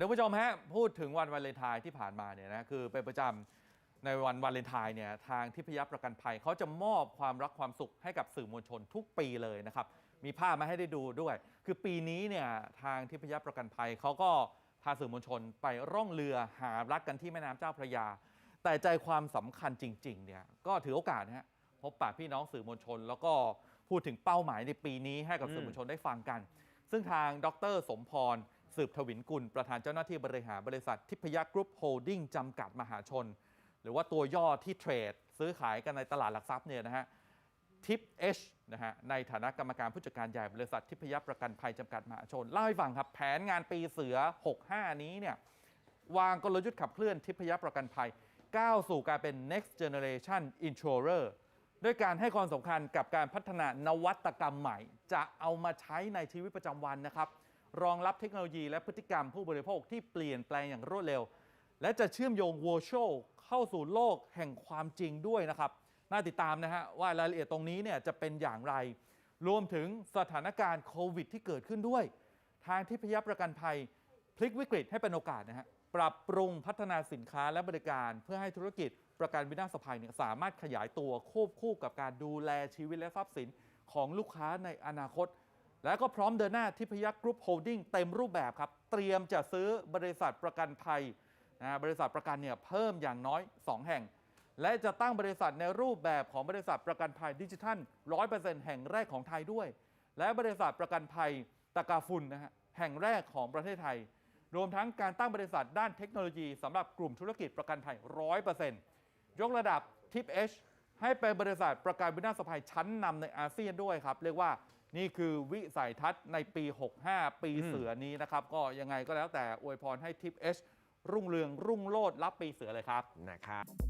ท่านผู้ชมฮะพูดถึงวันวาเลนไทน์ที่ผ่านมาเนี่ยนะคือเป็นประจำในวันวาเลนไทน์เนี่ยทางทิพยประกันภัยเขาจะมอบความรักความสุขให้กับสื่อมวลชนทุกปีเลยนะครับ มีภาพมาให้ได้ดูด้วย คือปีนี้เนี่ยทางทิพยประกันภัยเขาก็พาสื่อมวลชนไปร่องเรือหารักกันที่แม่น้ำเจ้าพระยา แต่ใจความสำคัญจริงๆเนี่ยก็ถือโอกาสนะฮะพบปะพี่น้องสื่อมวลชน แล้วก็พูดถึงเป้าหมายในปีนี้ให้กับสื่อมวลชนได้ฟังกัน ซึ่งทางดรสมพร สืบทวินกุล ประธานเจ้าหน้าที่บริหารบริษัททิพยกรุ๊ปโฮลดิ้งจำกัดมหาชน หรือว่าตัวย่อที่เทรด ซื้อขายกันในตลาดหลักทรัพย์เนี่ยนะฮะทิปเอชนะฮะในฐานะกรรมการผู้จัดการใหญ่บริษัททิพยประกันภัยจำกัดมหาชนเล่าให้ฟังครับแผนงานปีเสือ 65 นี้เนี่ยวางกลยุทธ์ขับเคลื่อนทิพยประกันภัย ก้าวสู่การเป็น next generation insurer ด้วยการให้ความสำคัญกับการพัฒนานวัตกรรมใหม่ จะเอามาใช้ในชีวิตประจำวันนะครับ รองรับเทคโนโลยีและพฤติกรรมผู้บริโภคที่เปลี่ยนแปลงอย่างรวดเร็ว และจะเชื่อมโยง virtual เข้าสู่โลกแห่งความจริงด้วยนะครับ น่าติดตามนะฮะว่ารายละเอียดตรงนี้เนี่ยจะเป็นอย่างไร รวมถึงสถานการณ์โควิดที่เกิดขึ้นด้วย ทางทิพยประกันภัยพลิกวิกฤตให้เป็นโอกาสนะฮะปรับปรุงพัฒนาสินค้าและบริการ เพื่อให้ธุรกิจประกันวินาศภัยเนี่ยสามารถขยายตัวควบคู่กับการดูแลชีวิตและทรัพย์สินของลูกค้าในอนาคต และก็พร้อมเดินหน้าทิพยักกรุ๊ปโฮลดิ้งเต็มรูปแบบครับ เตรียมจะซื้อบริษัทประกันภัยนะฮะบริษัทประกันเนี่ยเพิ่มอย่างน้อย 2 แห่ง และจะตั้งบริษัทในรูปแบบของบริษัทประกันภัยดิจิทัล 100%แห่งแรกของไทยด้วย และบริษัทประกันภัยตะกาฟุนนะฮะแห่งแรกของประเทศไทย รวมทั้งการตั้งบริษัทด้านเทคโนโลยีสำหรับกลุ่มธุรกิจประกันภัย 100%ยกระดับทิปเอช ให้เป็นบริษัทประกันวินาศภัยชั้นนำในอาเซียนด้วยครับ เรียกว่านี่คือวิสัยทัศน์ในปี 65 ปีเสือนี้นะครับ ก็ยังไงก็แล้วแต่อวยพรให้ทิปเอชรุ่งเรืองรุ่งโลดรับปีเสือเลยครับนะครับ